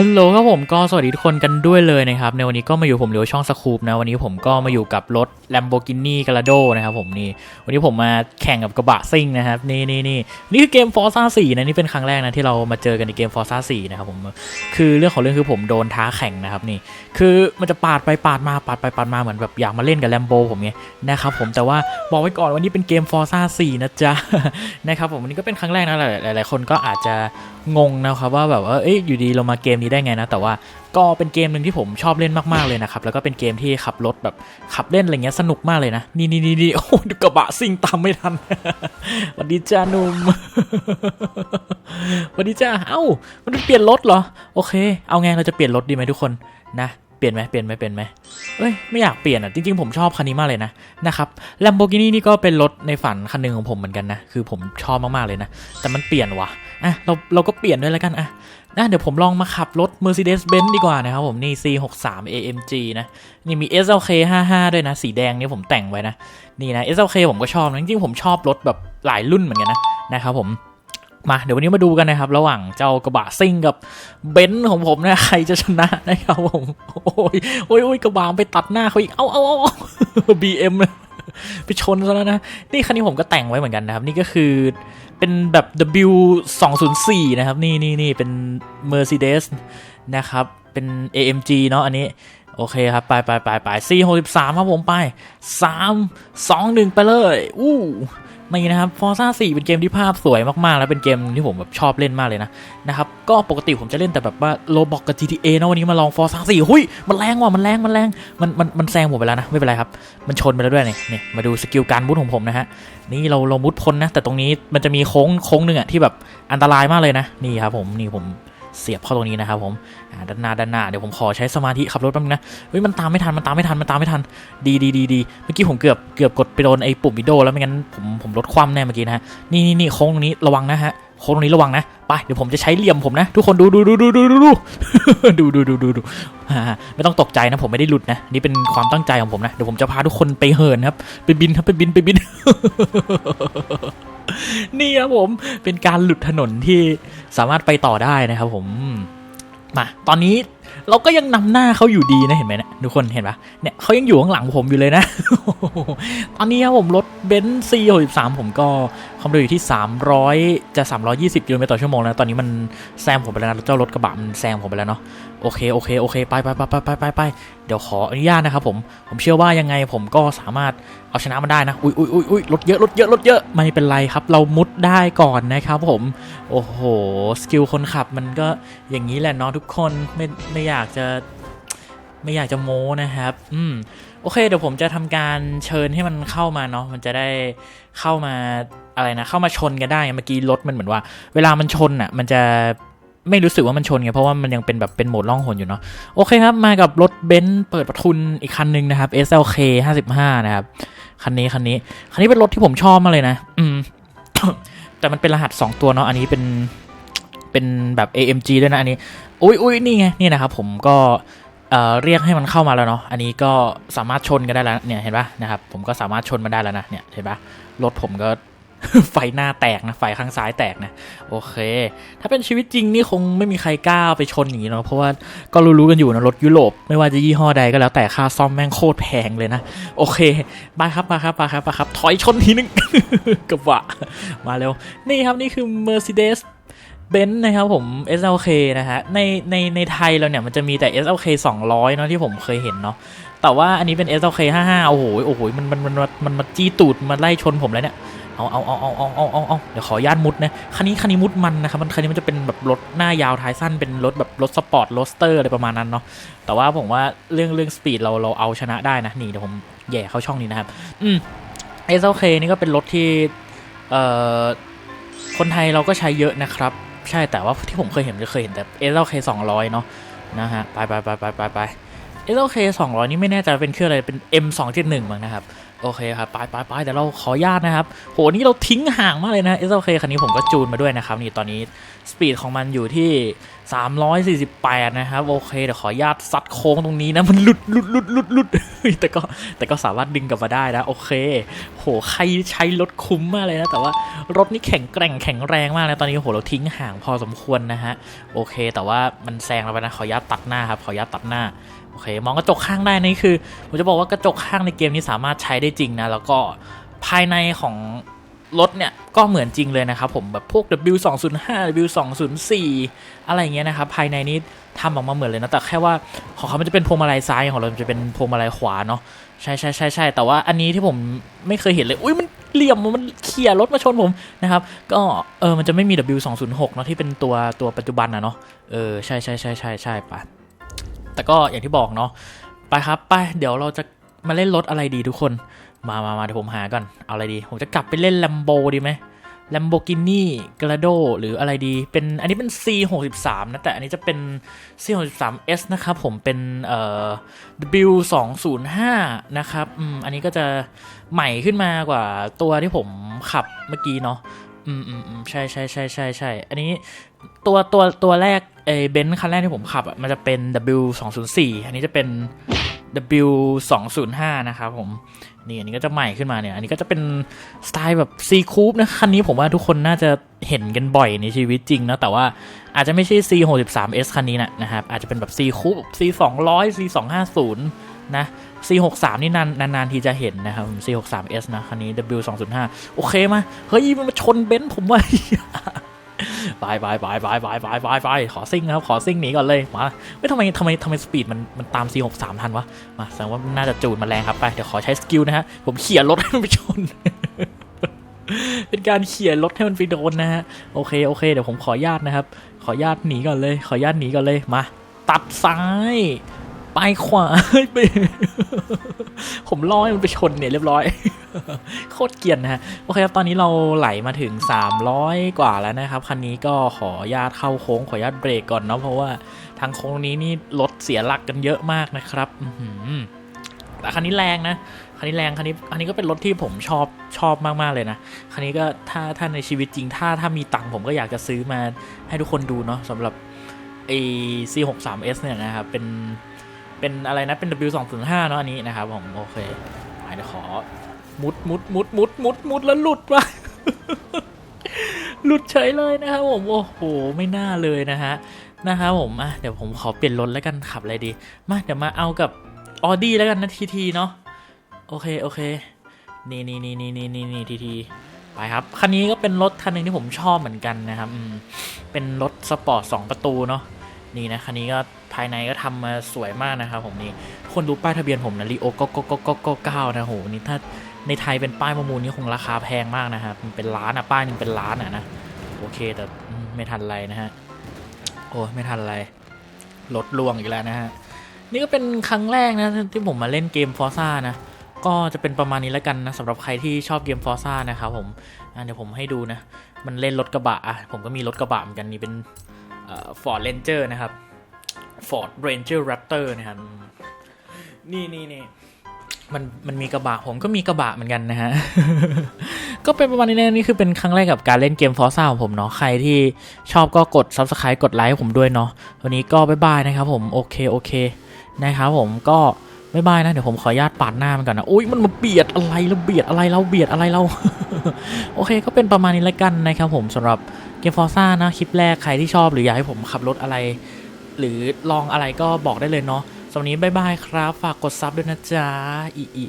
ฮัลโหลครับผมก็สวัสดีทุกคนกันด้วยเลยนะครับ ในวันนี้ก็มาอยู่ผมเลียวช่องสคูปนะ วันนี้ผมก็มาอยู่กับรถ Lamborghini g a l a d o นะครับผมนี่ วันนี้ผมมาแข่งกับกระบะซิ่งนะครับ นี่นี่นี่นี่คือเกม Forza 4 นะ นี่เป็นครั้งแรกนะ ที่เรามาเจอกันในเกม Forza 4 นะครับผม คือเรื่องของเรื่องคือผมโดนท้าแข่งนะครับนี่ คือมันจะปาดไปปาดมาปาดไปปาดมาเหมือนแบบอยากมาเล่นกับ Lambo ผมไงนะครับผมแต่ว่าบอกไว้ก่อนวันนี้เป็นเกม Forza 4 นะจ๊ะนะครับผมวันนี้ก็เป็นครั้งแรกนะหลายหลายๆคนก็อาจจะ งงนะครับว่าแบบว่าเอ๊ยอยู่ดีเรามาเกมนี้ได้ไงนะ แต่ว่าก็เป็นเกมหนึ่งที่ผมชอบเล่นมากๆเลยนะครับ แล้วก็เป็นเกมที่ขับรถแบบขับเล่นอะไรเงี้ยสนุกมากเลยนะ นี่นี่นี่นี่โอ้ดูกระบะซิ่งตามไม่ทันสวัสดีจ้าหนุ่มสวัสดีจ้าเอ้ามันเปลี่ยนรถเหรอ โอเค เอาไงเราจะเปลี่ยนรถดีไหมทุกคนนะ เปลี่ยนไหมเปลี่ยนไหมเปลี่ยนไหมเอ้ยไม่อยากเปลี่ยนอะจริงๆผมชอบคันนี้มากเลยนะนะครับ Lamborghini นี่ก็เป็นรถในฝันคันหนึ่งของผมเหมือนกันนะคือผมชอบมากๆเลยนะแต่มันเปลี่ยนว่ะอะเราเราก็เปลี่ยนด้วยแล้วกันอะนะเดี๋ยวผมลองมาขับรถ Mercedes-Benz ดีกว่านะครับผมนี่ C63 AMG นะนี่มี SLK 55ด้วยนะ สีแดงนี่ผมแต่งไว้นะนี่นะ SLK ผมก็ชอบนะจริงๆผมชอบรถแบบหลายรุ่นเหมือนกันนะนะครับผม มาเดี๋ยววันนี้มาดูกันนะครับ ระหว่างเจ้ากระบะซิ่งกับเบนซ์ของผมนะใครจะชนะนะครับผมโอ้ยโอ้ยโอ้ยกระบะไปตัดหน้าเขาอีกเอาเอาเอาบีเอา BM ไปชนซะแล้วนะนี่คันนี้ผมก็แต่งไว้เหมือนกันนะครับ นี่ก็คือเป็นแบบ W 2 0 4นะครับ นี่นี่นี่เป็น Mercedes นะครับ เป็น AMG เนาะอันนี้ โอเคครับ ไปไปไปไป C 6 3ครับผมไป 3 2 1 ไปเลย อู้ นี่นะครับ Forza 4เป็นเกมที่ภาพสวยมากๆ แล้วเป็นเกมที่ผมแบบชอบเล่นมากเลยนะนะครับก็ปกติผมจะเล่นแต่แบบว่าโลบอกกับ GTA นะวันนี้มาลอง Forza 4หุยมันแรงว่ะมันแรงมันแรงมันมันมันแซงผมไปแล้วนะไม่เป็นไรครับ มันชนไปแล้วด้วยนี่นี่ยมาดูสกิลการมุดของผมนะฮะนี่เราเรามุดพ้นนะ แต่ตรงนี้มันจะมีโค้งโค้งหนึ่งอะที่แบบอันตรายมากเลยนะนี่ครับผมนี่ผม เสียบเข้าตรงนี้นะครับผมด้านหน้าด้านหน้าเดี๋ยวผมขอใช้สมาธิขับรถแป๊บนึงนะเฮ้ยมันตามไม่ทันมันตามไม่ทันมันตามไม่ทันดีดีดีดีเมื่อกี้ผมเกือบเกือบกดไปโดนไอ้ปุ่มวิดีโอแล้วไม่งั้นผมผมลดความแน่เมื่อกี้นะฮะนี่นี่นี่โค้งตรงนี้ระวังนะฮะโค้งตรงนี้ระวังนะไปเดี๋ยวผมจะใช้เหลี่ยมผมนะ ทุกคนดูดูดูดูดูดูดูดูดูดูดูดูฮ่าไม่ต้องตกใจนะผมไม่ได้หลุดนะนี่เป็นความตั้งใจของผมนะเดี๋ยวผมจะพาทุกคนไปเหินครับไปบินครับไปบินไปบิน นี่ครับผมเป็นการหลุดถนนที่สามารถไปต่อได้นะครับผมมาตอนนี้เราก็ยังนำหน้าเขาอยู่ดีนะเห็นไหมเนะทุกคนเห็นปะเนี่ยเขายังอยู่ข้างหลังผมอยู่เลยนะ ตอนนี้ครับผมรถเบนซ์ซี63ผมก็ความเร็วอยู่ที่300จะ320กิโลเมตรต่อชั่วโมงแล้ว ตอนนี้มันแซงผมไปแล้วนะเจ้ารถกระบะมันแซงผมไปแล้วเนาะโอเคโอเคโอเคไปไปไปไปไปไปไปเดี๋ยวขออนุญาตนะครับผมผมเชื่อว่ายังไงผมก็สามารถเอาชนะมันได้นะอุ้ยอุ้ยอุ้ยอุ้ยรถเยอะรถเยอะรถเยอะไม่เป็นไรครับ เรามุดได้ก่อนนะครับผมโอ้โหสกิลคนขับมันก็อย่างนี้แหละเนาะทุกคนไม่ไม่อยากจะไม่อยากจะโม้นะครับ อืม โอเค เดี๋ยวผมจะทำการเชิญให้มันเข้ามาเนาะ มันจะได้เข้ามาอะไรนะ เข้ามาชนกันได้ เมื่อกี้รถมันเหมือนว่า เวลามันชนอะ มันจะ ไม่รู้สึกว่ามันชนไงเพราะว่ามันยังเป็นแบบเป็นโหมดล่องหนอยู่เนาะโอเคครับ มากับรถเบนซ์เปิดประทุนอีกคันหนึ่งนะครับ SLK 55 นะครับ คันนี้คันนี้ คันนี้เป็นรถที่ผมชอบมาเลยนะ อืม แต่มันเป็นรหัส 2 ตัวเนาะอันนี้เป็นเป็นแบบ AMG ด้วยนะอันนี้ อุ้ยอุ้ยนี่ไงนี่นะครับผมก็เอ่อเรียกให้มันเข้ามาแล้วเนาะ อันนี้ก็สามารถชนกันได้แล้วเนี่ยเห็นปะนะครับ ผมก็สามารถชนมันได้แล้วนะเนี่ยเห็นปะรถผมก็ ไฟหน้าแตกนะไฟข้างซ้ายแตกนะโอเค ถ้าเป็นชีวิตจริงนี่คงไม่มีใครกล้าไปชนอย่างนี้เนาะเพราะว่าก็รู้ๆกันอยู่นะรถยุโรปไม่ว่าจะยี่ห้อใดก็แล้วแต่ค่าซ่อมแม่งโคตรแพงเลยนะโอเคมาครับมาครับมาครับมาครับถอยชนทีนึงกระบะมาเร็วนี่ครับนี่คือ Mercedes เบนซ์นะครับผม SLK นะฮะในในในไทยเราเนี่ยมันจะมีแต่ SLK 200เนาะที่ผมเคยเห็นเนาะแต่ว่าอันนี้เป็น SLK 55โอ้โหโอ้โหมันมันมันมันมันมาจี้ตูดมาไล่ชนผมแล้วเนี่ย เอาเอาเอาเอาเอาเอาเอาเอาเดี๋ยวขอย่านมุดนะคันนี้คันนี้มุดมันนะครับมันคันนี้มันจะเป็นแบบรถหน้ายาวท้ายสั้นเป็นรถแบบรถสปอร์ตโรสเตอร์อะไรประมาณนั้นเนาะแต่ว่าผมว่าเรื่องเรื่องสปีดเราเราเอาชนะได้นะนี่เดี๋ยวผมแย่เข้าช่องนี้นะครับอืม SLK นี่ก็เป็นรถที่เอ่อคนไทยเราก็ใช้เยอะนะครับ ใช่แต่ว่าที่ผมเคยเห็นจะเคยเห็นแต่ SLK 200เนาะนะฮะไปไปไปไปไปไป SLK 200นี่ไม่แน่ใจว่าเป็นเครื่องอะไรเป็น M 2 7 1มั้งนะครับ โอเคครับไปไปไปเดี๋ยวเราขออนุญาตนะครับ โหนี่เราทิ้งห่างมากเลยนะ SLK คันนี้ผมก็จูนมาด้วยนะครับ นี่ตอนนี้สปีดของมันอยู่ที่ 348 นะครับ โอเคเดี๋ยวขออนุญาตซัดโค้งตรงนี้นะ มันหลุดหลุดหลุดหลุดหลุดแต่ก็แต่ก็สามารถดึงกลับมาได้นะ โอเค โหใครใช้รถคุ้มมากเลยนะ แต่ว่ารถนี่แข็งแกร่งแข็งแรงมากนะตอนนี้โหเราทิ้งห่างพอสมควรนะฮะโอเค แต่ว่ามันแซงเราไปนะขออนุญาตตัดหน้าครับขออนุญาตตัดหน้าโอเค มองกระจกข้างได้นี่คือผมจะบอกว่ากระจกข้างในเกมนี้สามารถใช้ได้จริงนะ แล้วก็ภายในของรถเนี่ย ก็เหมือนจริงเลยนะครับผมแบบพวก W205 W204 อะไรอย่างเงี้ยนะครับภายในนี้ทำออกมาเหมือนเลยนะแต่แค่ว่าของเขามันจะเป็นพวงมาลัยซ้ายของเราจะเป็นพวงมาลัยขวาเนาะใช่ใช่ใช่ใช่แต่ว่าอันนี้ที่ผมไม่เคยเห็นเลยอุ้ยมันเหลี่ยมมันเขี่ยรถมาชนผมนะครับก็เออมันจะไม่มี W206 เนาะที่เป็นตัวตัวปัจจุบันนะเนาะเออใช่ใช่ใช่ใช่ใช่ปะแต่ก็อย่างที่บอกเนาะไปครับไปเดี๋ยวเราจะ มาเล่นรถอะไรดีทุกคน มามามาเดี๋ยวผมหาก่อน เอาอะไรดี ผมจะกลับไปเล่น Lambo ดีไหม Lamborghini Gallardo หรืออะไรดี เป็น อันนี้เป็น C63 นะ แต่อันนี้จะเป็น C63S นะครับ ผมเป็นเอ่อ W205 นะครับ อืม อันนี้ก็จะใหม่ขึ้นมากว่าตัวที่ผมขับเมื่อกี้เนาะ อืมอืมอืมใช่ใช่ใช่ใช่ใช่ อันนี้ตัวตัวตัวแรกเอเบนซ์คันแรกที่ผมขับอะ มันจะเป็น W204 อันนี้จะเป็น W205 นะครับผมนี่อันนี้ก็จะใหม่ขึ้นมาเนี่ย อันนี้ก็จะเป็นสไตล์แบบ C Coupe นะ คันนี้ผมว่าทุกคนน่าจะเห็นกันบ่อยในชีวิตจริงนะ แต่ว่าอาจจะไม่ใช่ C63S คันนี้นะนะครับ อาจจะเป็นแบบ C Coupe C200 C250 นะ C63 นี่นานนานทีจะเห็นนะครับ C63S นะคันนี้ W205 โอเคมา เฮ้ย มันมาชนเบนซ์ผมว่ะ ไปไปไปไปไปไปไปไปขอซิ่งนะครับ ขอซิ่งหนีก่อนเลยมาไม่ทำไมทำไมทำไมสปีดมันมันตาม C63 ทันวะ มาแสดงว่าน่าจะจูนมาแรงครับไป เดี๋ยวขอใช้สกิลนะฮะ ผมเขี่ยรถให้มันไปชน เป็นการเขี่ยรถให้มันไปโดนนะฮะ โอเคโอเค เดี๋ยวผมขอญาตนะครับ ขอญาตหนีก่อนเลย ขอญาตหนีก่อนเลย มา ตัดซ้ายไปขวาไป ผมล่อให้มันไปชนเนี่ยเรียบร้อยโคตรเกียนนะฮะ โอเคครับ ตอนนี้เราไหลมาถึง 300 กว่าแล้วนะครับ คันนี้ก็ขออนุญาตเข้าโค้ง ขออนุญาตเบรกก่อนเนาะ เพราะว่าทางโค้งนี้นี่รถเสียหลักกันเยอะมากนะครับอืแต่คันนี้แรงนะ คันนี้แรง คันนี้คันนี้ก็เป็นรถที่ผมชอบ ชอบมาก ๆ เลยนะ คันนี้ก็ถ้า ถ้าในชีวิตจริง ถ้า ถ้ามีตังค์ผมก็อยากจะซื้อมาให้ทุกคนดูเนาะสำหรับไอ้ C63S เนี่ยนะครับ เป็น เป็นอะไรนะ เป็น W205 เนาะอันนี้นะครับผม โอเคเดี๋ยวขอ มุดมุดมุดมุดมุดมุดแล้วหลุดว่ะหลุดเฉยเลยนะครับผมโอ้โหไม่น่าเลยนะฮะนะครับผมอะเดี๋ยวผมขอเปลี่ยนรถแล้วกันขับอะไรดี มาเดี๋ยวมาเอากับออดี้แล้วกันนะทีทีเนาะโอเคโอเคนี่นี่นี่นี่นี่นี่นี่ทีทีไปครับคันนี้ก็เป็นรถคันหนึ่งที่ผมชอบเหมือนกันนะครับอืมเป็นรถสปอร์ตสองประตูเนาะนี่นะคันนี้ก็ภายในก็ทำมาสวยมากนะครับผมนี่คนดูป้ายทะเบียนผมนะรีโอก็ก็ก็ก็ก็เก้านะโหนี่ถ้า ในไทยเป็นป้ายประมูลนี่คงราคาแพงมากนะครับมันเป็นล้านอะป้ายนึ่งเป็นล้านอะนะโอเคแต่ไม่ทันไรนะฮะโอ้ไม่ทันไรรถล่วงอีกแล้วนะฮะนี่ก็เป็นครั้งแรกนะที่ผมมาเล่นเกมฟอร์ซ่านะก็จะเป็นประมาณนี้แล้วกันนะสำหรับใครที่ชอบเกมฟอร์ซ่านะครับผมเดี๋ยวผมให้ดูนะ มันเล่นรถกระบะอะผมก็มีรถกระบะเหมือนกันนี่เป็นฟอร์ดเรนเจอร์นะครับ Ford Ranger Raptor นะครับนี่นี่นี่ มันมันมีกระบะผมก็มีกระบะเหมือนกันนะฮะ ก็เป็นประมาณนี้นะนี่คือเป็นครั้งแรกกับการเล่นเกมฟอร์ซ่าของผมเนาะใครที่ชอบก็กด Subscribe กดไลค์ผมด้วยเนาะวันนี้ก็บ๊ายบายนะครับผมโอเคโอเคนะครับผมก็บ๊ายบายนะเดี๋ยวผมขออนุญาตปาดหน้ามันก่อนนะอุ้ยมันมาเบียดอะไรเราเบียดอะไรเราเบียดอะไรเรา โอเคก็เป็นประมาณนี้แล้วกันนะครับผมสำหรับเกมฟอร์ซ่านะคลิปแรกใครที่ชอบหรืออยากให้ผมขับรถอะไร หรือลองอะไรก็บอกได้เลยเนาะำหรับวันนี้บายบายครับ ฝากกดซับด้วยนะจ๊ะอีอี